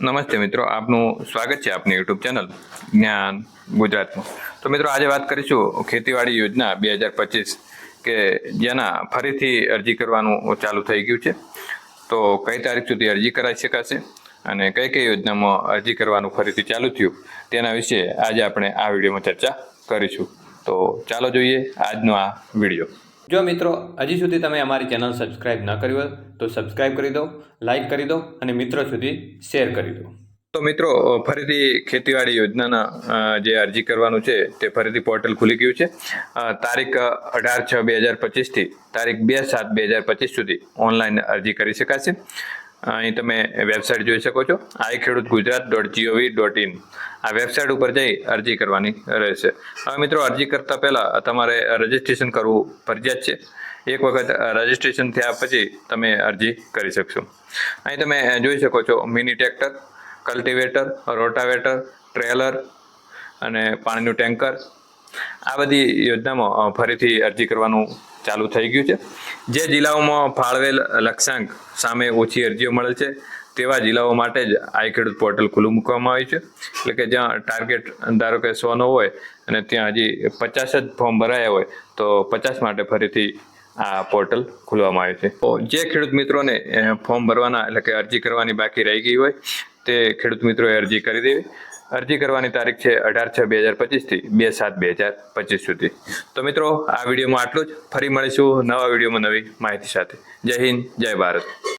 નમસ્તે મિત્રો, આપનું સ્વાગત છે આપની યુટ્યુબ ચેનલ જ્ઞાન ગુજરાતમાં. તો મિત્રો, આજે વાત કરીશું ખેતીવાડી યોજના બે હજાર પચીસ કે જેના ફરીથી અરજી કરવાનું ચાલુ થઈ ગયું છે. તો કઈ તારીખ સુધી અરજી કરાઈ શકાશે અને કઈ કઈ યોજનામાં અરજી કરવાનું ફરીથી ચાલુ થયું તેના વિશે આજે આપણે આ વિડીયોમાં ચર્ચા કરીશું. તો ચાલો જોઈએ આજનો આ વીડિયો. જો મિત્રો, હજી સુધી તમે અમારી ચેનલ સબસ્ક્રાઇબ ન કરી હોય, તો સબસ્ક્રાઇબ કરી દો લાઇક કરી દો અને મિત્રો સુધી શેર કરી દો. તો મિત્રો ફરીથી ખેતીવાડી યોજનાના જે અરજી કરવાનું છે, તે ફરીથી પોર્ટલ ખુલી ગયું છે. તારીખ અઢાર છ બે હજાર પચીસથી તારીખ બે સાત બે હજાર પચીસ સુધી ઓનલાઈન અરજી કરી શકાશે. અહીં તમે વેબસાઇટ જોઈ શકો છો. I Khedut Gujarat dot GOV dot in આ વેબસાઇટ ઉપર જઈ અરજી કરવાની રહેશે. હવે મિત્રો, અરજી કરતાં પહેલાં તમારે રજિસ્ટ્રેશન કરવું ફરજિયાત છે. એક વખત રજિસ્ટ્રેશન થયા પછી તમે અરજી કરી શકશો. અહીં તમે જોઈ શકો છો mini tractor, cultivator, rotavator, trailer અને પાણીનું ટેન્કર. આ બધી યોજનામાં ફરીથી અરજી કરવાનું ચાલુ થઈ ગયું છે. જે જિલ્લાઓમાં ફાળવેલ લક્ષ્યાંક સામે ઓછી અરજીઓ મળે છે, તેવા જિલ્લાઓ માટે જ આઈ ખેડૂત પોર્ટલ ખુલ્લું મૂકવામાં આવ્યું છે. એટલે કે જ્યાં ટાર્ગેટ ધારો કે સોનો હોય અને ત્યાં હજી પચાસ જ ફોર્મ ભરાયા હોય, તો પચાસ માટે ફરીથી આ પોર્ટલ ખોલવામાં આવ્યું છે. જે ખેડૂત મિત્રોને ફોર્મ ભરવાના એટલે કે અરજી કરવાની બાકી રહી ગઈ હોય, તે ખેડૂત મિત્રોએ અરજી કરી દેવી. અરજી કરવાની તારીખ છે અઢાર છ બે હજાર પચીસથી બે સાત બે હજાર પચીસ સુધી. તો મિત્રો, આ વિડીયોમાં આટલું જ. ફરી મળીશું નવા વિડીયોમાં નવી માહિતી સાથે. જય હિન્દ, જય ભારત.